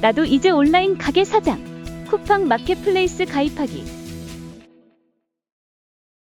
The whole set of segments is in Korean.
나도 이제 온라인 가게 사장. 쿠팡 마켓플레이스 가입하기.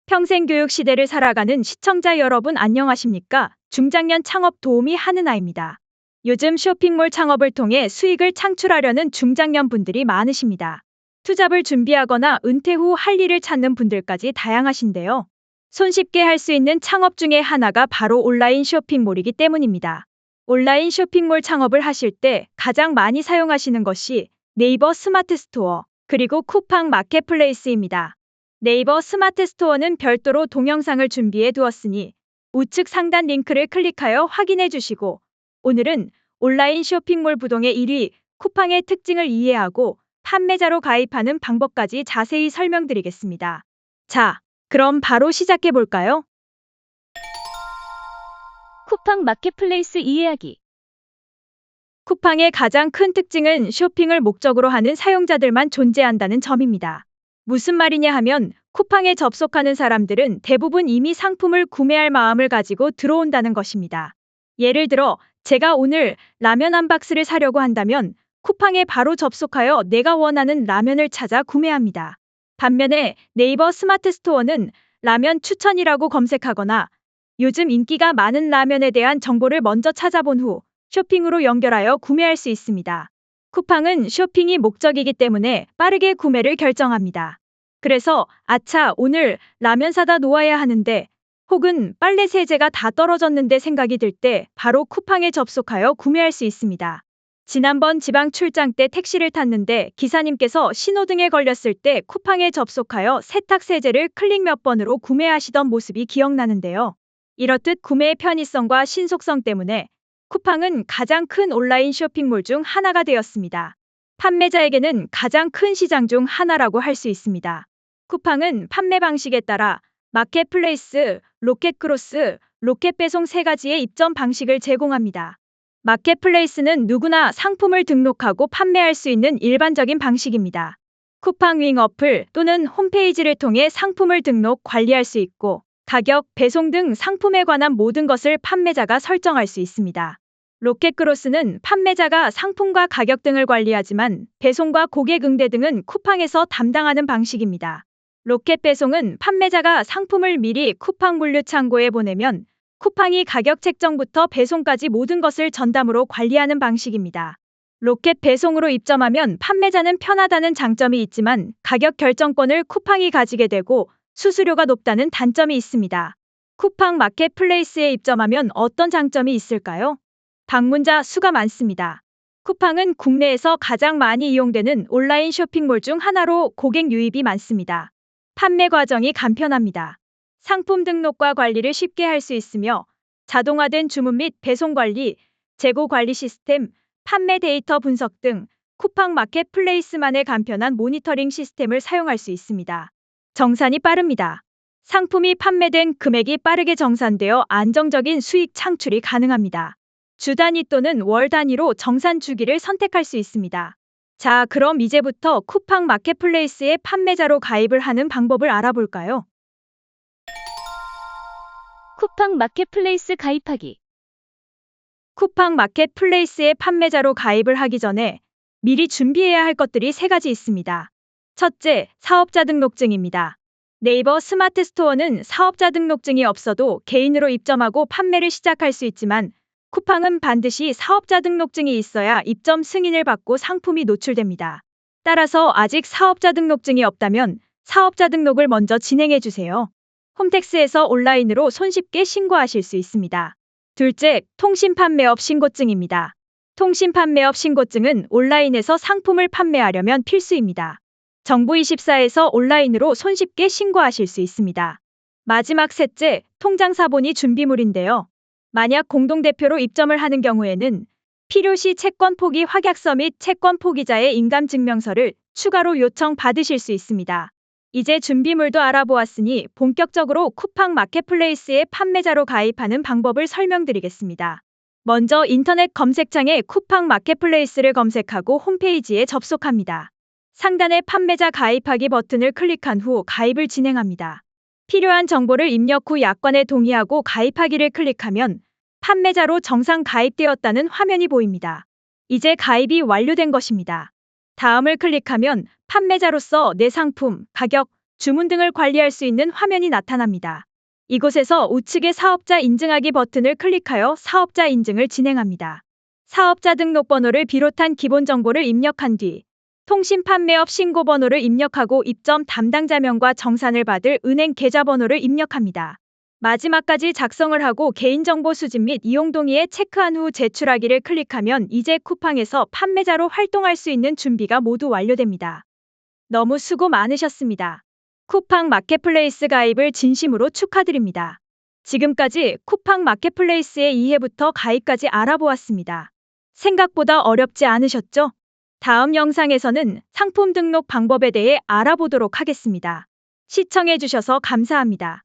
평생 교육 시대를 살아가는 시청자 여러분 안녕하십니까? 중장년 창업 도우미 한은아입니다. 요즘 쇼핑몰 창업을 통해 수익을 창출하려는 중장년 분들이 많으십니다. 투잡을 준비하거나 은퇴 후 할 일을 찾는 분들까지 다양하신데요. 손쉽게 할 수 있는 창업 중에 하나가 바로 온라인 쇼핑몰이기 때문입니다. 온라인 쇼핑몰 창업을 하실 때 가장 많이 사용하시는 것이 네이버 스마트 스토어, 그리고 쿠팡 마켓플레이스입니다. 네이버 스마트 스토어는 별도로 동영상을 준비해 두었으니 우측 상단 링크를 클릭하여 확인해 주시고 오늘은 온라인 쇼핑몰 부동의 1위 쿠팡의 특징을 이해하고 판매자로 가입하는 방법까지 자세히 설명드리겠습니다. 자, 그럼 바로 시작해 볼까요? 쿠팡 마켓플레이스 이해하기. 쿠팡의 가장 큰 특징은 쇼핑을 목적으로 하는 사용자들만 존재한다는 점입니다. 무슨 말이냐 하면 쿠팡에 접속하는 사람들은 대부분 이미 상품을 구매할 마음을 가지고 들어온다는 것입니다. 예를 들어 제가 오늘 라면 한 박스를 사려고 한다면 쿠팡에 바로 접속하여 내가 원하는 라면을 찾아 구매합니다. 반면에 네이버 스마트 스토어는 라면 추천이라고 검색하거나 요즘 인기가 많은 라면에 대한 정보를 먼저 찾아본 후 쇼핑으로 연결하여 구매할 수 있습니다. 쿠팡은 쇼핑이 목적이기 때문에 빠르게 구매를 결정합니다. 그래서 아차 오늘 라면 사다 놓아야 하는데 혹은 빨래 세제가 다 떨어졌는데 생각이 들 때 바로 쿠팡에 접속하여 구매할 수 있습니다. 지난번 지방 출장 때 택시를 탔는데 기사님께서 신호등에 걸렸을 때 쿠팡에 접속하여 세탁 세제를 클릭 몇 번으로 구매하시던 모습이 기억나는데요. 이렇듯 구매의 편의성과 신속성 때문에 쿠팡은 가장 큰 온라인 쇼핑몰 중 하나가 되었습니다. 판매자에게는 가장 큰 시장 중 하나라고 할 수 있습니다. 쿠팡은 판매 방식에 따라 마켓플레이스, 로켓크로스, 로켓 배송 세 가지의 입점 방식을 제공합니다. 마켓플레이스는 누구나 상품을 등록하고 판매할 수 있는 일반적인 방식입니다. 쿠팡 윙 어플 또는 홈페이지를 통해 상품을 등록 관리할 수 있고 가격, 배송 등 상품에 관한 모든 것을 판매자가 설정할 수 있습니다. 로켓크로스는 판매자가 상품과 가격 등을 관리하지만 배송과 고객 응대 등은 쿠팡에서 담당하는 방식입니다. 로켓 배송은 판매자가 상품을 미리 쿠팡 물류 창고에 보내면 쿠팡이 가격 책정부터 배송까지 모든 것을 전담으로 관리하는 방식입니다. 로켓 배송으로 입점하면 판매자는 편하다는 장점이 있지만 가격 결정권을 쿠팡이 가지게 되고 수수료가 높다는 단점이 있습니다. 쿠팡 마켓플레이스에 입점하면 어떤 장점이 있을까요? 방문자 수가 많습니다. 쿠팡은 국내에서 가장 많이 이용되는 온라인 쇼핑몰 중 하나로 고객 유입이 많습니다. 판매 과정이 간편합니다. 상품 등록과 관리를 쉽게 할 수 있으며 자동화된 주문 및 배송 관리, 재고 관리 시스템, 판매 데이터 분석 등 쿠팡 마켓플레이스만의 간편한 모니터링 시스템을 사용할 수 있습니다. 정산이 빠릅니다. 상품이 판매된 금액이 빠르게 정산되어 안정적인 수익 창출이 가능합니다. 주 단위 또는 월 단위로 정산 주기를 선택할 수 있습니다. 자, 그럼 이제부터 쿠팡 마켓플레이스의 판매자로 가입을 하는 방법을 알아볼까요? 쿠팡 마켓플레이스 가입하기. 쿠팡 마켓플레이스의 판매자로 가입을 하기 전에 미리 준비해야 할 것들이 세 가지 있습니다. 첫째, 사업자 등록증입니다. 네이버 스마트 스토어는 사업자 등록증이 없어도 개인으로 입점하고 판매를 시작할 수 있지만 쿠팡은 반드시 사업자 등록증이 있어야 입점 승인을 받고 상품이 노출됩니다. 따라서 아직 사업자 등록증이 없다면 사업자 등록을 먼저 진행해 주세요. 홈택스에서 온라인으로 손쉽게 신고하실 수 있습니다. 둘째, 통신 판매업 신고증입니다. 통신 판매업 신고증은 온라인에서 상품을 판매하려면 필수입니다. 정부24에서 온라인으로 손쉽게 신고하실 수 있습니다. 마지막 셋째, 통장 사본이 준비물인데요. 만약 공동대표로 입점을 하는 경우에는 필요시 채권 포기 확약서 및 채권 포기자의 인감증명서를 추가로 요청 받으실 수 있습니다. 이제 준비물도 알아보았으니 본격적으로 쿠팡 마켓플레이스의 판매자로 가입하는 방법을 설명드리겠습니다. 먼저 인터넷 검색창에 쿠팡 마켓플레이스를 검색하고 홈페이지에 접속합니다. 상단의 판매자 가입하기 버튼을 클릭한 후 가입을 진행합니다. 필요한 정보를 입력 후 약관에 동의하고 가입하기를 클릭하면 판매자로 정상 가입되었다는 화면이 보입니다. 이제 가입이 완료된 것입니다. 다음을 클릭하면 판매자로서 내 상품, 가격, 주문 등을 관리할 수 있는 화면이 나타납니다. 이곳에서 우측의 사업자 인증하기 버튼을 클릭하여 사업자 인증을 진행합니다. 사업자 등록번호를 비롯한 기본 정보를 입력한 뒤 통신 판매업 신고 번호를 입력하고 입점 담당자명과 정산을 받을 은행 계좌번호를 입력합니다. 마지막까지 작성을 하고 개인정보 수집 및 이용 동의에 체크한 후 제출하기를 클릭하면 이제 쿠팡에서 판매자로 활동할 수 있는 준비가 모두 완료됩니다. 너무 수고 많으셨습니다. 쿠팡 마켓플레이스 가입을 진심으로 축하드립니다. 지금까지 쿠팡 마켓플레이스의 이해부터 가입까지 알아보았습니다. 생각보다 어렵지 않으셨죠? 다음 영상에서는 상품 등록 방법에 대해 알아보도록 하겠습니다. 시청해주셔서 감사합니다.